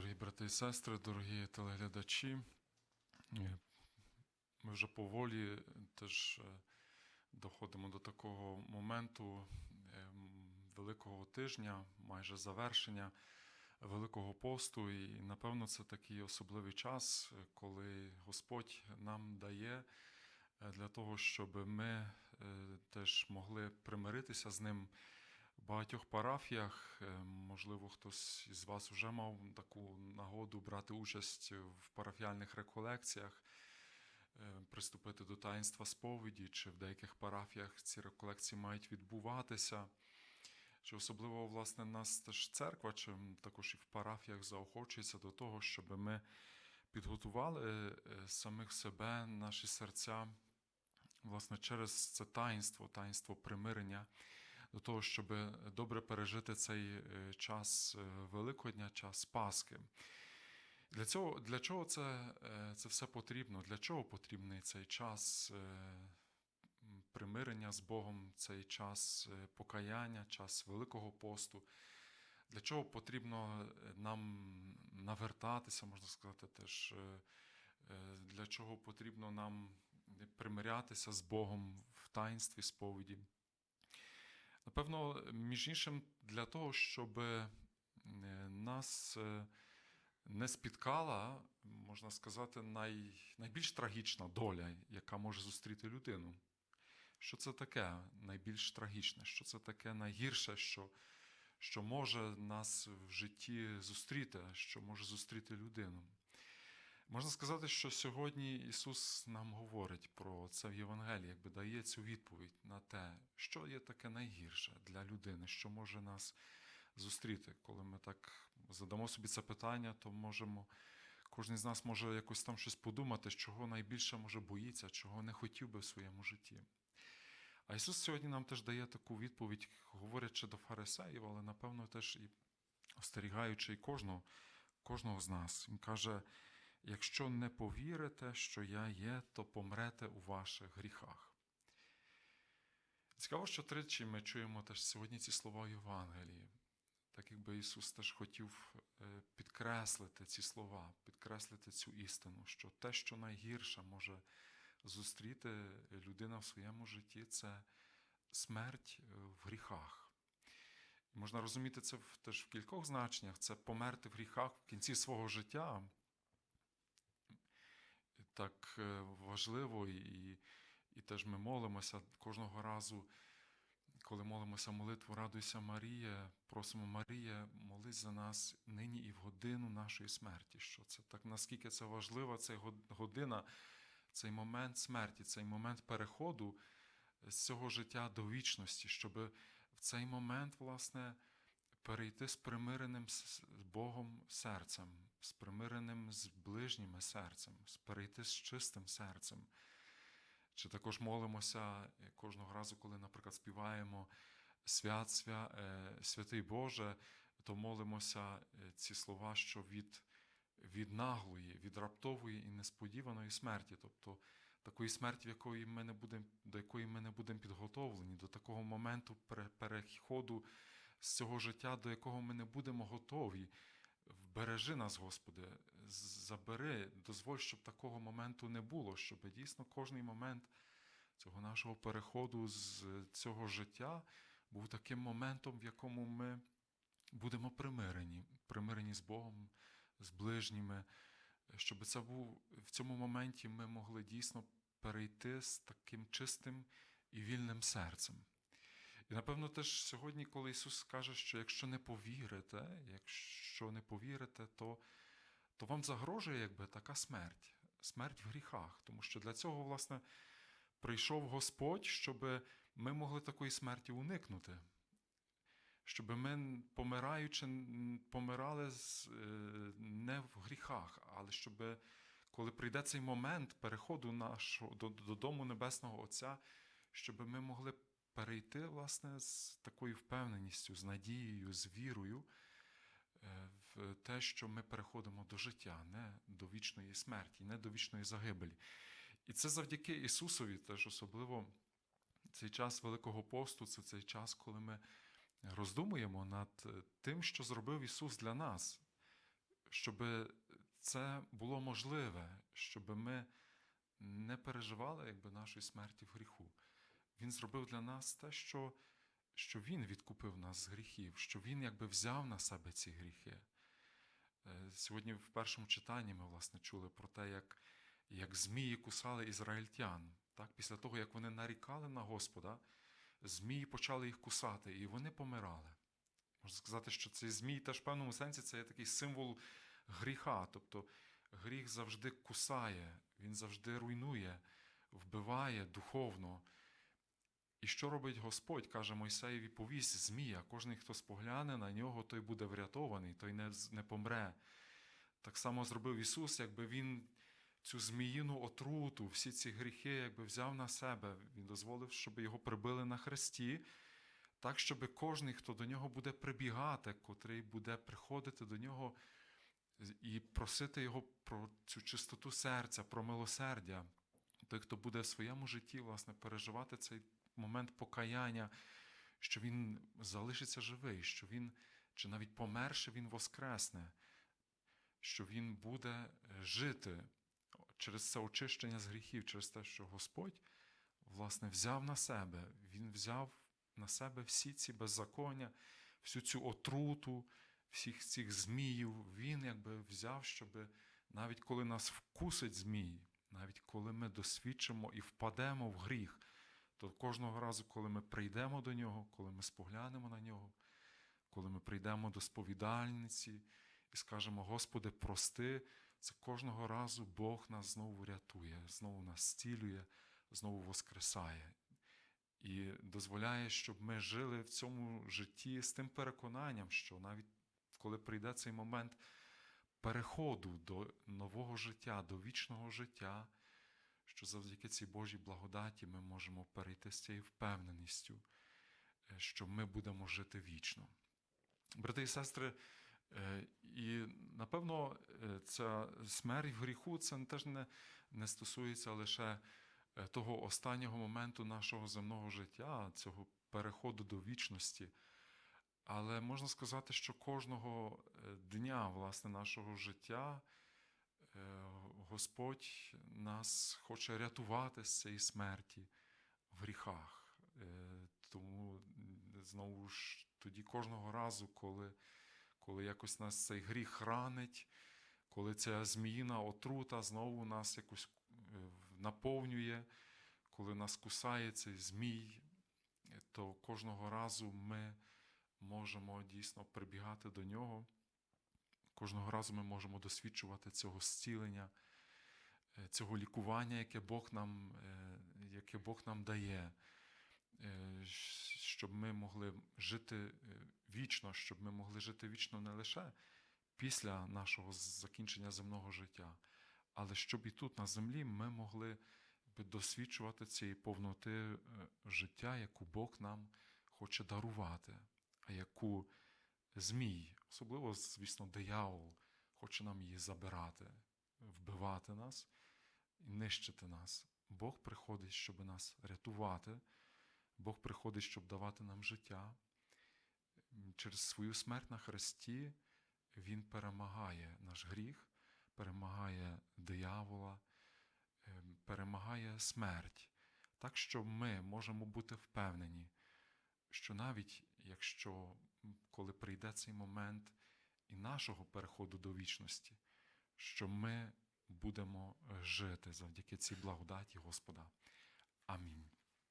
Дорогі брати і сестри, дорогі телеглядачі, е, ми вже поволі теж е, доходимо до такого моменту е, Великого тижня, майже завершення Великого посту. І напевно це такий особливий час, коли Господь нам дає для того, щоб ми теж могли примиритися з ним. Багатьох парафіях, е, можливо, хтось із вас вже мав таку нагоду брати участь в парафіальних реколекціях, е, приступити до таїнства сповіді, чи в деяких парафіях ці реколекції мають відбуватися. Чи особливо, власне, нас теж церква, чи також і в парафіях заохочується до того, щоб ми підготували е, самих себе, наші серця, власне, через це таїнство, таїнство примирення до того, щоб добре пережити цей е, час е, Великодня, час Пасхи. Для цього, для чого це, е, це все потрібно? Для чого потрібний цей час примирення з Богом, цей час покаяння, час Великого посту? Для чого потрібно нам навертатися, можна сказати, теж для чого потрібно нам примирятися з Богом в таїнстві сповіді? Напевно, між іншим, для того, щоб е, нас е, не спіткала, можна сказати, най, найбільш трагічна доля, яка може зустріти людину. Що це таке найбільш трагічне? Що це таке найгірше, що, що може нас в житті зустріти, що може зустріти людину? Можна сказати, що сьогодні Ісус нам говорить про це в Євангелії, якби дає цю відповідь на те, що є таке найгірше для людини, що може нас зустріти. Коли ми так задамо собі це питання, то можемо, кожен з нас може якось там щось подумати, чого найбільше може боїться, чого не хотів би в своєму житті. А Ісус сьогодні нам теж дає таку відповідь, говорячи до фарисеїв, але напевно теж і остерігаючи і кожного, кожного з нас. Він каже: якщо не повірите, що я є, то помрете у ваших гріхах. Цікаво, що тричі ми чуємо теж сьогодні ці слова Євангелії. Так якби Ісус теж хотів е, підкреслити ці слова, підкреслити цю істину, що те, що найгірше може зустріти людина в своєму житті, це смерть е, в гріхах. Можна розуміти це теж в кількох значеннях: це померти в гріхах в кінці свого життя. Так е, важливо, і, і теж ми молимося кожного разу, коли молимося молитву Радуйся Марія, просимо Марія, молись за нас нині і в годину нашої смерті. Що це так, наскільки це важливо, ця година, цей момент смерті, цей момент переходу з цього життя до вічності, щоб в цей момент, власне, перейти з примиреним з Богом серцем, з примиреним з ближніми серцем, перейти з чистим серцем. Чи також молимося е, кожного разу, коли, наприклад, співаємо свят, свя, е, святий Боже, то молимося е, ці слова, що від, від наглої, від раптової і несподіваної смерті, тобто такої смерті, якої ми не будем, до якої ми не будемо підготовлені, до такого моменту переходу з цього життя, до якого ми не будемо готові. Вбережи нас, Господи, забери, дозволь, щоб такого моменту не було, щоб дійсно кожний момент цього нашого переходу з цього життя був таким моментом, в якому ми будемо примирені, примирені з Богом, з ближніми, щоб це був в цьому моменті ми могли дійсно перейти з таким чистим і вільним серцем. І напевно теж сьогодні, коли Ісус каже, що якщо не повірите, якщо не повірите, то, то вам загрожує якби така смерть, смерть в гріхах. Тому що для цього, власне, прийшов Господь, щоб ми могли такої смерті уникнути. Щоб ми, помираючи, помирали е, не в гріхах, але щоб, коли прийде цей момент переходу нашого до- додому Небесного Отця, щоб ми могли перейти власне з такою впевненістю, з надією, з вірою е, в те, що ми переходимо до життя, не до вічної смерті, не до вічної загибелі. І це завдяки Ісусові, теж особливо цей час Великого посту, це цей час, коли ми роздумуємо над е, тим, що зробив Ісус для нас. щоб це було можливе, щоб ми не переживали якби, нашої смерті в гріху. Він зробив для нас те, що, що Він відкупив нас з гріхів, що Він якби взяв на себе ці гріхи. Е, Сьогодні в першому читанні ми власне чули про те, як, як змії кусали ізраїльтян. Так? Після того, як вони нарікали на Господа, змії почали їх кусати, і вони помирали. Можна сказати, що цей змій теж в певному сенсі це є такий символ гріха. Тобто гріх завжди кусає, він завжди руйнує, вбиває духовно. І що робить Господь, каже Мойсеєві, повість змія. Кожен, хто спогляне на нього, той буде врятований, той не, не помре. Так само зробив Ісус, якби Він цю зміїну отруту, всі ці гріхи, якби взяв на себе. Він дозволив, щоб його прибили на хресті, так, щоб кожен, хто до нього буде прибігати, котрий буде приходити до нього і просити його про цю чистоту серця, про милосердя. Той, хто буде в своєму житті, власне, переживати цей момент покаяння, що він залишиться живий, що він, чи навіть померше, він воскресне, що він буде е, жити через це очищення з гріхів, через те, що Господь, власне, взяв на себе, Він взяв на себе всі ці беззаконня, всю цю отруту, всіх цих зміїв. Він якби взяв, щоб навіть коли нас вкусить змій, навіть коли ми досвідчимо і впадемо в гріх, то кожного разу, коли ми прийдемо до нього, коли ми споглянемо на нього, коли ми прийдемо до сповідальниці і скажемо, Господи, прости, це кожного разу Бог нас знову рятує, знову нас зцілює, знову воскресає. І дозволяє, щоб ми жили в цьому житті з тим переконанням, що навіть коли прийде цей момент переходу до нового життя, до вічного життя, що завдяки цій Божій благодаті ми можемо перейти з цією впевненістю, е, що ми будемо жити вічно. Брати і сестри, е, і напевно, е, ця смерть в гріху це теж не, не стосується лише того останнього моменту нашого земного життя, цього переходу до вічності. Але можна сказати, що кожного дня власне, нашого життя Господь нас хоче рятувати з цієї смерті в гріхах. Е, Тому знову ж тоді кожного разу, коли, коли якось нас цей гріх ранить, коли ця зміїна отрута знову нас якось е, наповнює, коли нас кусає цей змій, то кожного разу ми можемо дійсно прибігати до нього. Кожного разу ми можемо досвідчувати цього зцілення, цього лікування, яке Бог нам, е, яке Бог нам дає, е, щоб ми могли жити е, вічно, щоб ми могли жити вічно не лише після нашого закінчення земного життя, але щоб і тут на землі ми могли досвідчувати цієї повноти е, життя, яку Бог нам хоче дарувати, а яку змій, особливо, звісно, диявол, хоче нам її забирати, вбивати нас і нищити нас. Бог приходить, щоб нас рятувати, Бог приходить, щоб давати нам життя. Через свою смерть на хресті Він перемагає наш гріх, перемагає диявола, ем, перемагає смерть. Так що ми можемо бути впевнені, що навіть якщо коли прийде цей момент і нашого переходу до вічності, що ми будемо жити завдяки цій благодаті Господа. Амінь.